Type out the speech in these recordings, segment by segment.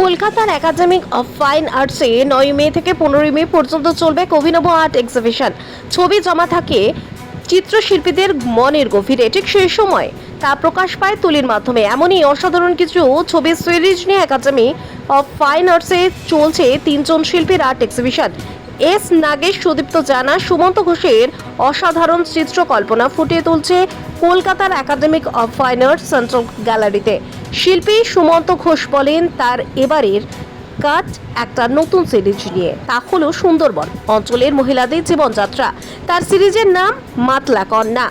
কলকাতার academic of fine আর্টসে নয় মে থেকে পনেরোই মে পর্যন্ত চলবে এক অভিনব আর্ট এক্সিবিশন। ছবি জমা থাকে চিত্রশিল্পীদের মনের গভীরে, ঠিক সেই সময় তা প্রকাশ পায় তুলির মাধ্যমে। এমনই অসাধারণ কিছু ছবি সিরিজ নিয়ে একাডেমি অফ ফাইন আর্টসে চলছে তিনজন শিল্পীর art exhibition. S Nagesh, Sudipta Jana, Sumanta ঘোষের অসাধারণ চিত্রকল্পনা ফুটিয়ে তুলছে কলকাতার academy of fine arts central গ্যালারিতে। শিল্পী সুমন্ত ঘোষ বলেন, তার এবারের কাজ একটা নতুন সিরিজ নিয়ে। তা হলো সুন্দরবন, অঞ্চলের মহিলাদের জীবনযাত্রা। তার সিরিজের নাম মাতলা কন্যা।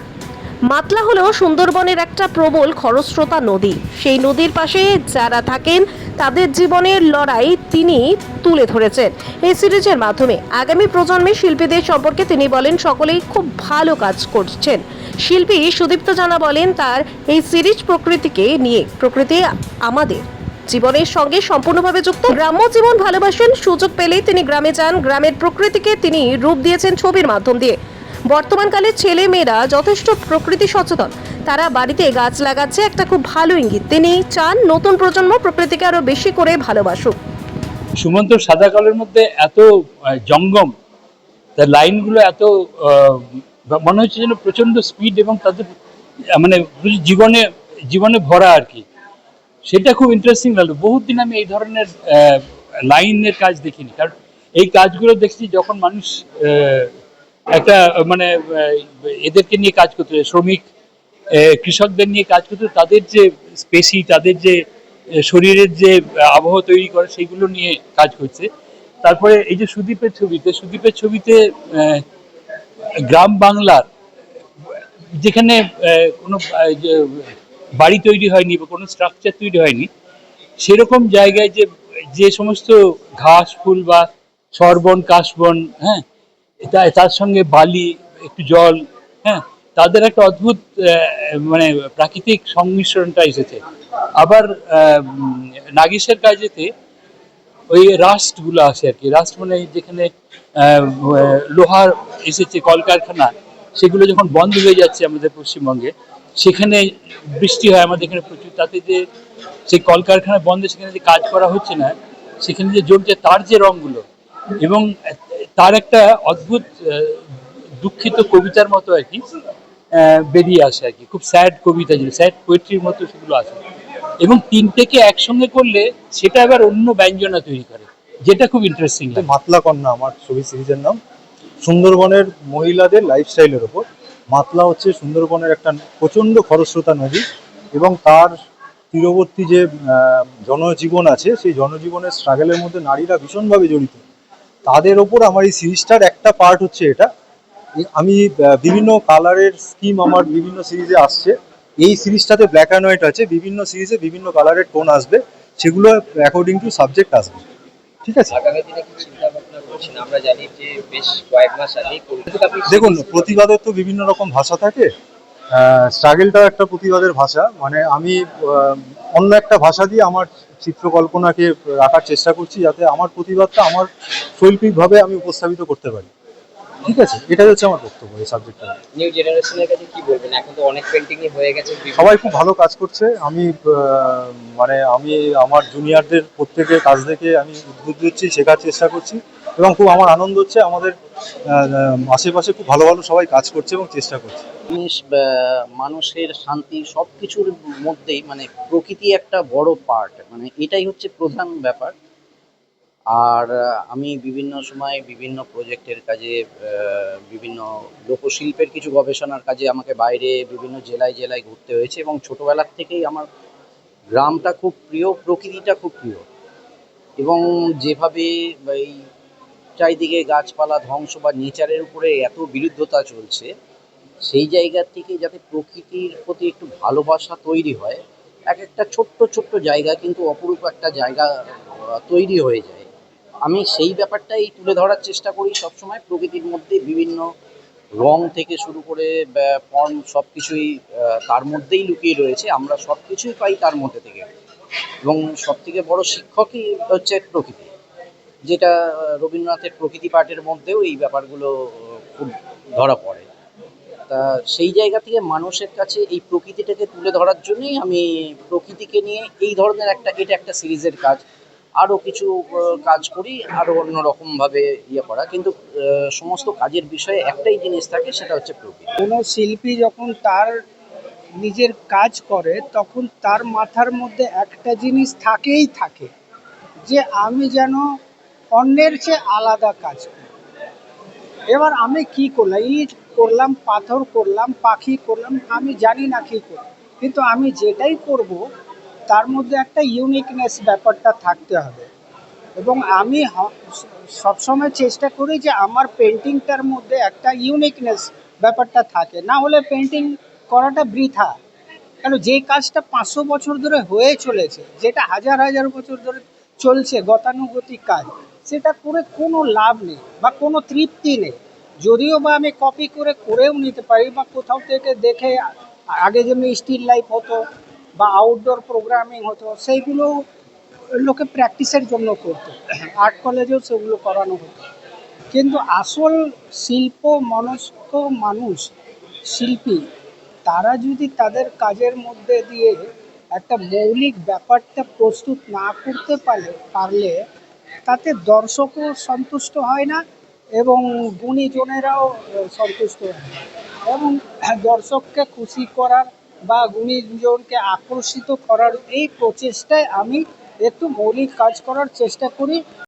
মাতলা হলো সুন্দরবনের একটা প্রবল খরস্রোতা নদী। সেই নদীর পাশে যারা থাকেন, তাদের জীবনের লড়াই তিনি তুলে ধরেছেন এই সিরিজের মাধ্যমে। আগামী প্রজন্মের শিল্পীদের সম্পর্কে তিনি বলেন, সকলেই খুব ভালো কাজ করছেন। শিল্পী সুদীপ্ত জানা বলেন, তার এই সিরিজ প্রকৃতিকে নিয়ে, প্রকৃতি আমাদের জীবনের সঙ্গে সম্পূর্ণভাবে যুক্ত। গ্রাম্য জীবন ভালোবাসেন সুযোগ পেলেই তিনি গ্রামে যান। গ্রামের প্রকৃতিকে তিনি রূপ দিয়েছেন ছবির মাধ্যম দিয়ে। বর্তমানকালে ছেলে মেয়েরা যথেষ্ট প্রকৃতি সচেতন। তারা বাড়িতে গাছ লাগাচ্ছে, একটা খুব ভালো ইঙ্গিত। তিনি চান নতুন প্রজন্ম প্রকৃতিকে আরও বেশি করে ভালোবাসুক। সুমন্ত, সাদা কালোর মধ্যে এত জঙ্গম তার লাইনগুলো এত মনে হচ্ছে যেন প্রচণ্ড স্পিড এবং তাদের মানে জীবনে জীবনে ভরা আর কি। সেটা খুব ইন্টারেস্টিং লাগল। বহুত দিন আমি এই ধরনের লাইনের কাজ দেখিনি। কারণ এই কাজগুলো দেখছি যখন মানুষ একটা মানে এদেরকে নিয়ে কাজ করতে শ্রমিক কৃষকদের নিয়ে কাজ করতে তাদের যে স্পেসি তাদের যে শরীরের যে আহ, আবহ তৈরি করে সেইগুলো নিয়ে কাজ করছে। তারপরে এই যে সুদীপের ছবিতে সুদীপের ছবিতে গ্রাম বাংলার, যেখানে কোনো বাড়ি তৈরি হয়নি বা কোনো স্ট্রাকচার তৈরি হয়নি, সেরকম জায়গায় যে যে সমস্ত ঘাস, ফুল বা সরবন, কাশবন হ্যাঁ তার সঙ্গে বালি, একটু জল হ্যাঁ তাদের একটা অদ্ভুত মানে প্রাকৃতিক সংমিশ্রণটা এসেছে। আবার নাগেশের কাজেতে ওই রাস্টগুলো আসে আর কি। রাস্ট মানে যেখানে লোহার এসেছে কলকারখানা, সেগুলো যখন বন্ধ হয়ে যাচ্ছে আমাদের পশ্চিমবঙ্গে, সেখানে বৃষ্টি হয় আমাদের এখানে প্রচুর। তাতে যে সেই কলকারখানা বন্ধ, সেখানে যে কাজ করা হচ্ছে না, সেখানে যে জমছে তার যে রঙগুলো এবং তার একটা অদ্ভুত দুঃখিত কবিতার মতো আর কি বেরিয়ে আসে আর কি। খুব স্যাড কবিতা যেগুলো স্যাড পোয়েট্রির মতো সেগুলো আসে এবং তিনটেকে একসঙ্গে করলে সেটা আবার অন্য ব্যঞ্জনা তৈরি করে যেটা খুব ইন্টারেস্টিং মাতলা কন্যা আমার ছবি সিরিজের নাম। সুন্দরবনের মহিলাদের লাইফস্টাইলের ওপর মাতলা হচ্ছে সুন্দরবনের একটা প্রচণ্ড খরস্রোতা নদী এবং তার তীরবর্তী যে জনজীবন আছে সেই জনজীবনের স্ট্রাগলের মধ্যে নারীরা ভীষণভাবে জড়িত। তাদের ওপর আমার এই সিরিজটার একটা পার্ট হচ্ছে এটা। আমি বিভিন্ন কালারের স্কিম আমার বিভিন্ন সিরিজে আসছে। এই সিরিজটাতে ব্ল্যাক অ্যান্ড হোয়াইট আছে বিভিন্ন সিরিজে বিভিন্ন কালারের টোন আসবে সেগুলো অ্যাকর্ডিং টু সাবজেক্ট আসবে ঠিক আছে? দেখুন প্রতিবাদের তো বিভিন্ন রকম ভাষা থাকে। স্ট্রাগেলটাও একটা প্রতিবাদের ভাষা। মানে আমি অন্য একটা ভাষা দিয়ে আমার চিত্রকল্পনাকে রাখার চেষ্টা করছি যাতে আমার প্রতিবাদটা আমার শৈল্পিকভাবে আমি উপস্থাপিত করতে পারি। ঠিক আছে এটাই হচ্ছে আমার বক্তব্য এই সাবজেক্টটা নিউ জেনারেশনের কাছে কি বলবেন? এখন তো অনেক পেন্টিংই হয়ে গেছে সবাই খুব ভালো কাজ করছে। আমি মানে আমি আমার জুনিয়রদের প্রত্যেকের কাজ দেখে আমি উদ্বুদ্ধ হচ্ছি শেখার চেষ্টা করছি এবং খুব আমার আনন্দ হচ্ছে আমাদের আশেপাশে খুব ভালো ভালো সবাই কাজ করছে এবং চেষ্টা করছে। জিনিস মানুষের শান্তি সব কিছুর মধ্যেই মানে প্রকৃতি একটা বড় পার্ট মানে এটাই হচ্ছে প্রধান ব্যাপার। আর আমি বিভিন্ন সময় বিভিন্ন প্রজেক্টের কাজে বিভিন্ন লোকশিল্পের কিছু গবেষণার কাজে আমাকে বাইরে বিভিন্ন জেলায় জেলায় ঘুরতে হয়েছে এবং ছোটোবেলার থেকেই আমার গ্রামটা খুব প্রিয়, প্রকৃতিটা খুব প্রিয়। এবং যেভাবে এই চারিদিকে গাছপালা ধ্বংস বা নেচারের উপরে এত বিরুদ্ধতা চলছে, সেই জায়গা থেকে যাতে প্রকৃতির প্রতি একটু ভালোবাসা তৈরি হয়, এক একটা ছোট্ট ছোট্ট জায়গা কিন্তু অপরূপ একটা জায়গা তৈরি হয়ে যায়। আমি সেই ব্যাপারটাই তুলে ধরার চেষ্টা করি সবসময়। প্রকৃতির মধ্যে বিভিন্ন রং থেকে শুরু করে ফর্ম সব কিছুই তার মধ্যেই লুকিয়ে রয়েছে। আমরা সব কিছুই পাই তার মধ্যে থেকে। এবং সব থেকে বড় শিক্ষকই হচ্ছে প্রকৃতি, যেটা রবীন্দ্রনাথের প্রকৃতি পাঠের মধ্যেও এই ব্যাপারগুলো খুব ধরা পড়ে। তা সেই জায়গা থেকে মানুষের কাছে এই প্রকৃতিটাকে তুলে ধরার জন্যই আমি প্রকৃতিকে নিয়ে এই ধরনের একটা, এটা একটা সিরিজের কাজ। আরও কিছু কাজ করি আরও অন্যরকমভাবে ইয়ে করা। কিন্তু সমস্ত কাজের বিষয়ে একটাই জিনিস থাকে, সেটা হচ্ছে প্রকৃতি। কোনো শিল্পী যখন তার নিজের কাজ করে, তখন তার মাথার মধ্যে একটা জিনিস থাকেই থাকে, যে আমি যেন অন্যের চেয়ে আলাদা কাজ করি। এবার আমি কি করলাম? ইট করলাম, পাথর করলাম, পাখি করলাম, আমি জানি না কী করব কিন্তু আমি যেটাই করব তার মধ্যে একটা ইউনিকনেস ব্যাপারটা থাকতে হবে। এবং আমি সবসময় চেষ্টা করি যে আমার পেন্টিংটার মধ্যে একটা ইউনিকনেস ব্যাপারটা থাকে। না হলে পেন্টিং করাটা বৃথা। কেন? যে কাজটা পাঁচশো বছর ধরে হয়ে চলেছে, যেটা হাজার হাজার বছর ধরে চলছে গতানুগতিক কাজ, সেটা করে কোনো লাভ নেই বা কোনো তৃপ্তি নেই। যদিও বা আমি কপি করে করেও নিতে পারি বা কোথাও থেকে দেখে আগে যেমনি স্টিল লাইফ হতো বা আউটডোর প্রোগ্রামিং হতো সেইগুলো লোকে প্র্যাকটিসের জন্য করতো। আর্ট কলেজেও সেগুলো করানো হতো। কিন্তু আসল শিল্প মনস্ক মানুষ, শিল্পী, তারা যদি তাদের কাজের মধ্যে দিয়ে একটা মৌলিক ব্যাপারটা প্রস্তুত না করতে পারে, পারলে তাতে দর্শকও সন্তুষ্ট হয় না এবং গুণীজনেরাও সন্তুষ্ট হয় এবং দর্শককে খুশি করার বা গুণীজনকে আকর্ষিত করার এই প্রচেষ্টায় আমি একটু মৌলিক কাজ করার চেষ্টা করি।